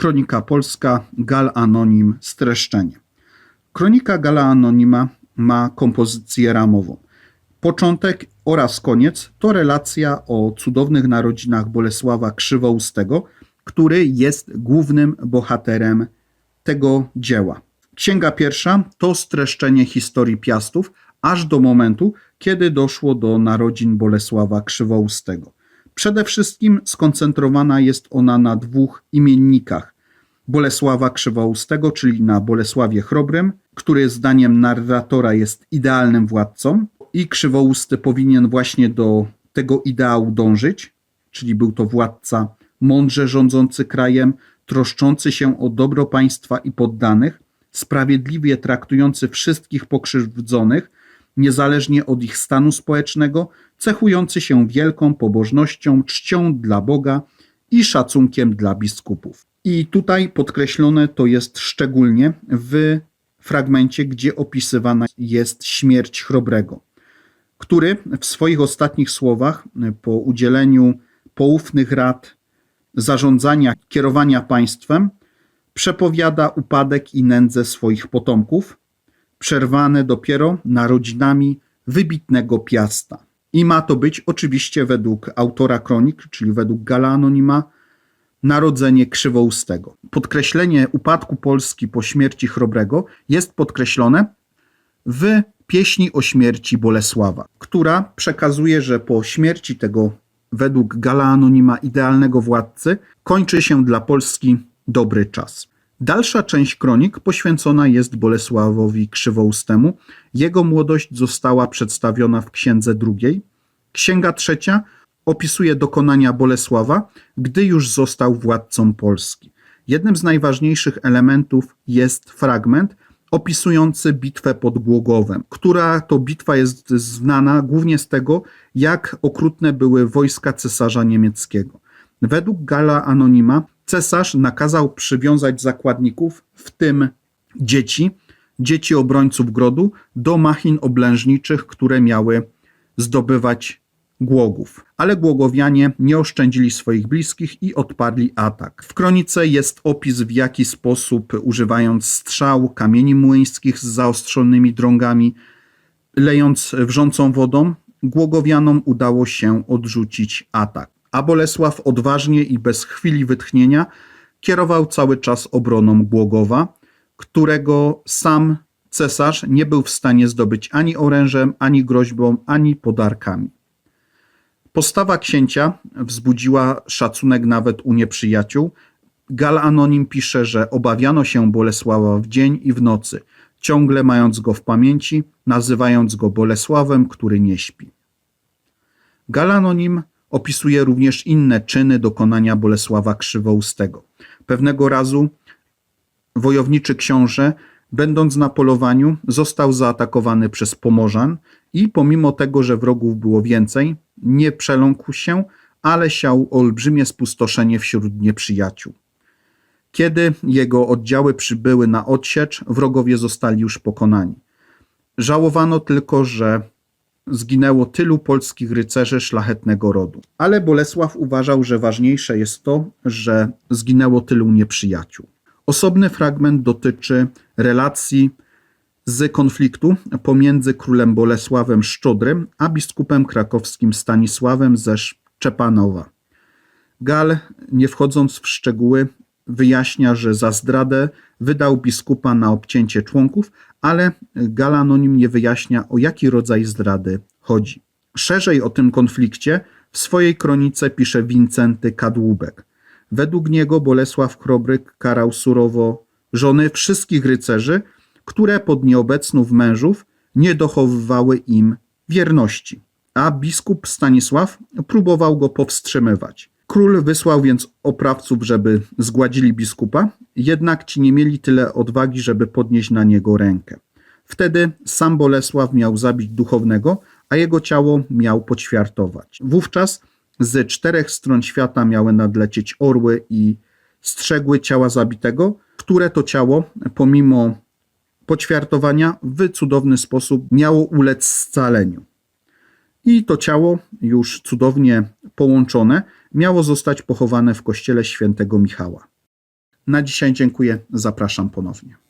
Kronika Polska, Gal Anonim, streszczenie. Kronika Gala Anonima ma kompozycję ramową. Początek oraz koniec to relacja o cudownych narodzinach Bolesława Krzywoustego, który jest głównym bohaterem tego dzieła. Księga pierwsza to streszczenie historii Piastów aż do momentu, kiedy doszło do narodzin Bolesława Krzywoustego. Przede wszystkim skoncentrowana jest ona na dwóch imiennikach. Bolesława Krzywoustego, czyli na Bolesławie Chrobrym, który zdaniem narratora jest idealnym władcą i Krzywousty powinien właśnie do tego ideału dążyć, czyli był to władca mądrze rządzący krajem, troszczący się o dobro państwa i poddanych, sprawiedliwie traktujący wszystkich pokrzywdzonych, niezależnie od ich stanu społecznego, cechujący się wielką pobożnością, czcią dla Boga i szacunkiem dla biskupów. I tutaj podkreślone to jest szczególnie w fragmencie, gdzie opisywana jest śmierć Chrobrego, który w swoich ostatnich słowach po udzieleniu poufnych rad zarządzania, kierowania państwem, przepowiada upadek i nędzę swoich potomków, przerwane dopiero narodzinami wybitnego Piasta. I ma to być oczywiście według autora kronik, czyli według Gala Anonima, narodzenie Krzywoustego. Podkreślenie upadku Polski po śmierci Chrobrego jest podkreślone w pieśni o śmierci Bolesława, która przekazuje, że po śmierci tego według Gala Anonima idealnego władcy kończy się dla Polski dobry czas. Dalsza część kronik poświęcona jest Bolesławowi Krzywoustemu. Jego młodość została przedstawiona w księdze drugiej. Księga trzecia opisuje dokonania Bolesława, gdy już został władcą Polski. Jednym z najważniejszych elementów jest fragment opisujący bitwę pod Głogowem, która to bitwa jest znana głównie z tego, jak okrutne były wojska cesarza niemieckiego. Według Gala Anonima cesarz nakazał przywiązać zakładników, w tym dzieci, dzieci obrońców grodu, do machin oblężniczych, które miały zdobywać Głogów. Ale Głogowianie nie oszczędzili swoich bliskich i odparli atak. W kronice jest opis, w jaki sposób, używając strzał, kamieni młyńskich z zaostrzonymi drągami, lejąc wrzącą wodą, Głogowianom udało się odrzucić atak. A Bolesław odważnie i bez chwili wytchnienia kierował cały czas obroną Głogowa, którego sam cesarz nie był w stanie zdobyć ani orężem, ani groźbą, ani podarkami. Postawa księcia wzbudziła szacunek nawet u nieprzyjaciół. Gal Anonim pisze, że obawiano się Bolesława w dzień i w nocy, ciągle mając go w pamięci, nazywając go Bolesławem, który nie śpi. Gal Anonim opisuje również inne czyny dokonania Bolesława Krzywoustego. Pewnego razu wojowniczy książę, będąc na polowaniu, został zaatakowany przez Pomorzan i pomimo tego, że wrogów było więcej, nie przeląkł się, ale siał olbrzymie spustoszenie wśród nieprzyjaciół. Kiedy jego oddziały przybyły na odsiecz, wrogowie zostali już pokonani. Żałowano tylko, że zginęło tylu polskich rycerzy szlachetnego rodu. Ale Bolesław uważał, że ważniejsze jest to, że zginęło tylu nieprzyjaciół. Osobny fragment dotyczy relacji z konfliktu pomiędzy królem Bolesławem Szczodrym a biskupem krakowskim Stanisławem ze Szczepanowa. Gal, nie wchodząc w szczegóły, wyjaśnia, że za zdradę wydał biskupa na obcięcie członków, ale Gal anonim nie wyjaśnia, o jaki rodzaj zdrady chodzi. Szerzej o tym konflikcie w swojej kronice pisze Wincenty Kadłubek. Według niego Bolesław Chrobryk karał surowo żony wszystkich rycerzy, które pod nieobecnów mężów nie dochowywały im wierności, a biskup Stanisław próbował go powstrzymywać. Król wysłał więc oprawców, żeby zgładzili biskupa, jednak ci nie mieli tyle odwagi, żeby podnieść na niego rękę. Wtedy sam Bolesław miał zabić duchownego, a jego ciało miał poćwiartować. Wówczas z czterech stron świata miały nadlecieć orły i strzegły ciała zabitego, które to ciało, pomimo poćwiartowania, w cudowny sposób miało ulec scaleniu. I to ciało, już cudownie połączone, miało zostać pochowane w kościele świętego Michała. Na dzisiaj dziękuję, zapraszam ponownie.